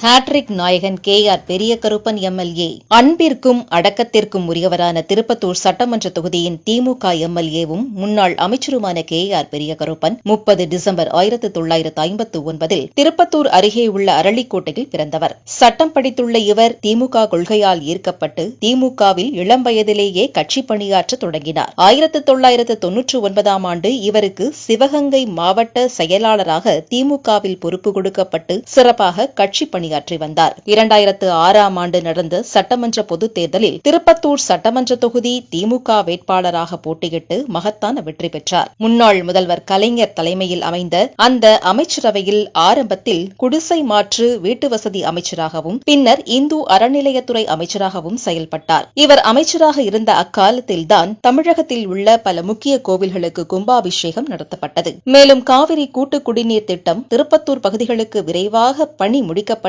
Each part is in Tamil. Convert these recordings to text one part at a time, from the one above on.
ஹாட்ரிக் நாயகன் கே ஆர் பெரிய கருப்பன் எம்எல்ஏ அன்பிற்கும் அடக்கத்திற்கும் உரியவரான திருப்பத்தூர் சட்டமன்ற தொகுதியின் திமுக எம்எல்ஏவும் முன்னாள் அமைச்சருமான கே ஆர் பெரிய கருப்பன் முப்பது டிசம்பர் ஆயிரத்து தொள்ளாயிரத்து ஐம்பத்து ஒன்பதில் திருப்பத்தூர் அருகே உள்ள அரளிக்கோட்டையில் பிறந்தவர். சட்டம் படித்துள்ள இவர் திமுக கொள்கையால் ஈர்க்கப்பட்டு திமுகவில் இளம் வயதிலேயே கட்சி பணியாற்ற தொடங்கினார். ஆயிரத்து தொள்ளாயிரத்து தொன்னூற்று ஒன்பதாம் ஆண்டு இவருக்கு சிவகங்கை மாவட்ட செயலாளராக திமுகவில் பொறுப்பு கொடுக்கப்பட்டு சிறப்பாக கட்சி பணி பணியாற்றி வந்தார். இரண்டாயிரத்து ஆறாம் ஆண்டு நடந்த சட்டமன்ற பொதுத் தேர்தலில் திருப்பத்தூர் சட்டமன்ற தொகுதி திமுக வேட்பாளராக போட்டியிட்டு மகத்தான வெற்றி பெற்றார். முன்னாள் முதல்வர் கலைஞர் தலைமையில் அமைந்த அந்த அமைச்சரவையில் ஆரம்பத்தில் குடிசை மாற்று வீட்டு வசதி அமைச்சராகவும் பின்னர் இந்து அறநிலையத்துறை அமைச்சராகவும் செயல்பட்டார். இவர் அமைச்சராக இருந்த அக்காலத்தில்தான் தமிழகத்தில் உள்ள பல முக்கிய கோவில்களுக்கு கும்பாபிஷேகம் நடத்தப்பட்டது. மேலும் காவிரி கூட்டு குடிநீர் திட்டம் திருப்பத்தூர் பகுதிகளுக்கு விரைவாக பணி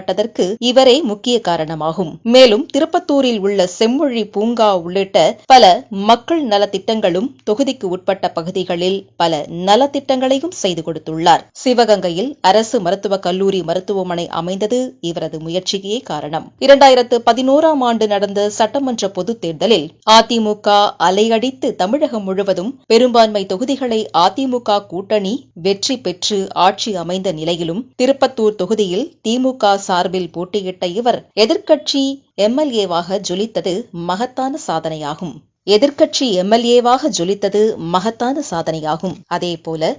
முடிக்கப்பட்டதற்கு இவரே முக்கிய காரணமாகும். மேலும் திருப்பத்தூரில் உள்ள செம்மொழி பூங்கா உள்ளிட்ட பல மக்கள் நலத்திட்டங்களும் தொகுதிக்கு உட்பட்ட பகுதிகளில் பல நலத்திட்டங்களையும் செய்து கொடுத்துள்ளார். சிவகங்கையில் அரசு மருத்துவக் கல்லூரி மருத்துவமனை அமைந்தது இவரது முயற்சியே காரணம். இரண்டாயிரத்து பதினோராம் ஆண்டு நடந்த சட்டமன்ற பொதுத் தேர்தலில் அதிமுக அலையடித்து தமிழகம் முழுவதும் பெரும்பான்மை தொகுதிகளை அதிமுக கூட்டணி வெற்றி பெற்று ஆட்சி அமைந்த நிலையிலும் திருப்பத்தூர் தொகுதியில் திமுக சார் சார்பில் போட்டியிட்ட இவர் எதிர்க்கட்சி எம்எல்ஏவாக ஜொலித்தது மகத்தான சாதனையாகும். எதிர்க்கட்சி எம்எல்ஏவாக ஜொலித்தது மகத்தான சாதனையாகும். அதேபோல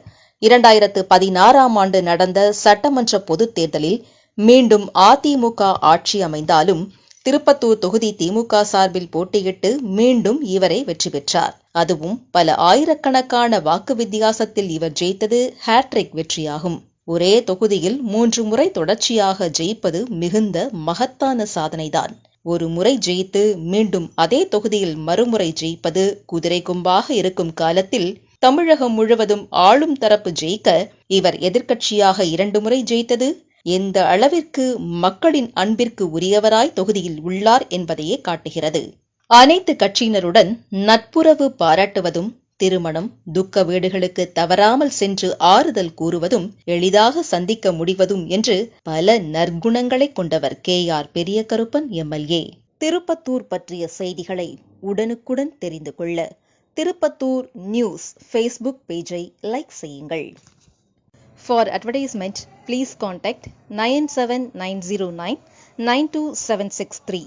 இரண்டாயிரத்து பதினாறாம் ஆண்டு நடந்த சட்டமன்ற பொதுத் தேர்தலில் மீண்டும் அதிமுக ஆட்சி அமைந்தாலும் திருப்பத்தூர் தொகுதி திமுக சார்பில் போட்டியிட்டு மீண்டும் இவரை வெற்றி பெற்றார். அதுவும் பல ஆயிரக்கணக்கான வாக்கு வித்தியாசத்தில் இவர் ஜெயித்தது ஹேட்ரிக் வெற்றியாகும். ஒரே தொகுதியில் மூன்று முறை தொடர்ச்சியாக ஜெயிப்பது மிகுந்த மகத்தான சாதனைதான். ஒரு முறை ஜெயித்து மீண்டும் அதே தொகுதியில் மறுமுறை ஜெயிப்பது குதிரை கும்பாக இருக்கும் காலத்தில் தமிழகம் முழுவதும் ஆளும் தரப்பு ஜெயிக்க இவர் எதிர்க்கட்சியாக இரண்டு முறை ஜெயித்தது. எந்த அளவிற்கு மக்களின் அன்பிற்கு உரியவராய் தொகுதியில் உள்ளார் என்பதையே காட்டுகிறது. அனைத்து கட்சியினருடன் நட்புறவு பாராட்டுவதும் திருமணம் துக்க வீடுகளுக்கு தவறாமல் சென்று ஆறுதல் கூறுவதும் எளிதாக சந்திக்க முடிவதும் என்று பல நற்குணங்களை கொண்டவர் கே. ஆர். பெரிய கருப்பன் எம்எல்ஏ திருப்பத்தூர் பற்றிய செய்திகளை உடனுக்குடன் தெரிந்து கொள்ள திருப்பத்தூர் நியூஸ் ஃபேஸ்புக் பேஜை லைக் செய்யுங்கள். For advertisement please contact nine seven nine zero nine nine two seven six three.